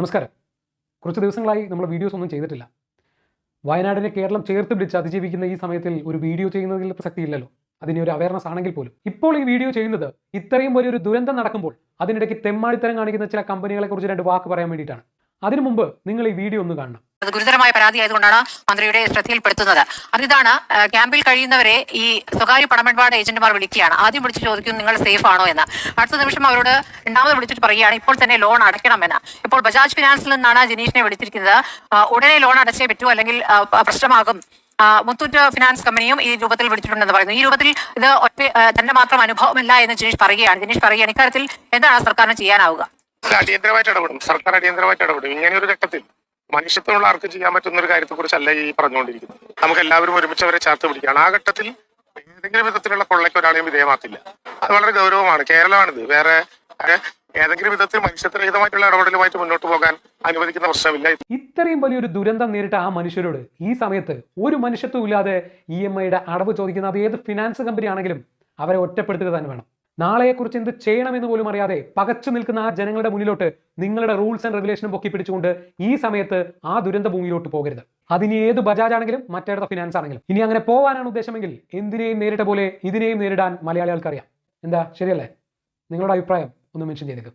നമസ്കാരം. കുറച്ച് ദിവസങ്ങളായി നമ്മൾ വീഡിയോസ് ഒന്നും ചെയ്തിട്ടില്ല. വയനാടിനെ കേരളം ചേർത്ത് പിടിച്ച് അതിജീവിക്കുന്ന ഈ സമയത്തിൽ ഒരു വീഡിയോ ചെയ്യുന്നതിൽ പ്രസക്തിയില്ലല്ലോ അതിന് ഒരു അവയർനെസ് ആണെങ്കിൽ പോലും. ഇപ്പോൾ ഈ വീഡിയോ ചെയ്യുന്നത് ഇത്രയും വലിയൊരു ദുരന്തം നടക്കുമ്പോൾ അതിനിടയ്ക്ക് തെമ്മാടിത്തരം കാണിക്കുന്ന ചില കമ്പനികളെ കുറിച്ച് രണ്ട് വാക്ക് പറയാൻ വേണ്ടിയിട്ടാണ്. അതിനു മുമ്പ് നിങ്ങൾ ഈ വീഡിയോ ഒന്ന് കാണണം. അത് ഗുരുതരമായ പരാതി ആയതുകൊണ്ടാണ് മന്ത്രിയുടെ ശ്രദ്ധയിൽപ്പെടുത്തുന്നത്. അതിതാണ് ക്യാമ്പിൽ കഴിയുന്നവരെ ഈ സ്വകാര്യ പണമിടപാട് ഏജന്റുമാർ വിളിക്കുകയാണ്. ആദ്യം വിളിച്ച് ചോദിക്കും നിങ്ങൾ സേഫ് ആണോ എന്ന്. അടുത്ത നിമിഷം അവരോട് രണ്ടാമത് വിളിച്ചിട്ട് പറയുകയാണ് ഇപ്പോൾ തന്നെ ലോൺ അടയ്ക്കണമെന്ന് ഇപ്പോൾ ബജാജ് ഫിനാൻസിൽ നിന്നാണ് ജനീഷിനെ വിളിച്ചിരിക്കുന്നത്. ഉടനെ ലോൺ അടച്ചേ പറ്റൂ അല്ലെങ്കിൽ പ്രശ്നമാകും. മുത്തൂറ്റ് ഫിനാൻസ് കമ്പനിയും ഈ രൂപത്തിൽ വിളിച്ചിട്ടുണ്ടെന്ന് പറയുന്നു. ഈ രൂപത്തിൽ ഇത് ഒറ്റ തന്റെ മാത്രം അനുഭവമല്ല എന്ന് ജനീഷ് പറയുകയാണ്. ജനീഷ് പറയുകയാണ് ഇക്കാര്യത്തിൽ എന്താണ് സർക്കാരിന് ചെയ്യാനാവുക? ഇത് അടിയന്തരമായിട്ട് ഇടപെടും. സർക്കാർ അടിയന്തരമായിട്ട് ഇടപെടും. ഇങ്ങനെ ഒരു ഘട്ടത്തിൽ മനുഷ്യത്വമുള്ള ആർക്കും ചെയ്യാൻ പറ്റുന്ന ഒരു കാര്യത്തെ കുറിച്ചല്ല ഈ പറഞ്ഞുകൊണ്ടിരിക്കുന്നത്. നമുക്ക് എല്ലാവരും ഒരുമിച്ച് അവരെ ചേർത്ത് പിടിക്കുകയാണ് ആ ഘട്ടത്തിൽ ഏതെങ്കിലും വിധത്തിലുള്ള കൊള്ളയ്ക്ക് ഒരാളെയും വിധേയമാക്കില്ല. അത് വളരെ ഗൗരവമാണ്. കേരളമാണിത്. വേറെ ഏതെങ്കിലും വിധത്തിൽ മനുഷ്യത്വരഹിതമായിട്ടുള്ള ഇടപെടലുമായിട്ട് മുന്നോട്ട് പോകാൻ അനുവദിക്കുന്ന പ്രശ്നമില്ല. ഇത്രയും വലിയൊരു ദുരന്തം നേരിട്ട ആ മനുഷ്യരോട് ഈ സമയത്ത് ഒരു മനുഷ്യത്വം ഇല്ലാതെ ഇ എം ഐയുടെ അടവ് ചോദിക്കുന്ന അത് ഏത് ഫിനാൻസ് കമ്പനി ആണെങ്കിലും അവരെ ഒറ്റപ്പെടുത്തുക തന്നെ വേണം. നാളെയെക്കുറിച്ച് എന്ത് ചെയ്യണമെന്ന് പോലും അറിയാതെ പകച്ചു നിൽക്കുന്ന ആ ജനങ്ങളുടെ മുന്നിലോട്ട് നിങ്ങളുടെ റൂൾസ് ആൻഡ് റെഗുലേഷനും പൊക്കി പിടിച്ചുകൊണ്ട് ഈ സമയത്ത് ആ ദുരന്ത ഭൂമിയിലോട്ട് പോകരുത്. അതിന് ഏത് ബജാജ് ആണെങ്കിലും മറ്റേടത്തെ ഫിനാൻസ് ആണെങ്കിലും. ഇനി അങ്ങനെ പോകാനാണ് ഉദ്ദേശമെങ്കിൽ എന്തിനേയും നേരിട്ട പോലെ ഇതിനെയും നേരിടാൻ മലയാളികൾക്ക് അറിയാം എന്താ? ശരിയല്ലേ? നിങ്ങളുടെ അഭിപ്രായം ഒന്ന് മെൻഷൻ ചെയ്തേക്കും.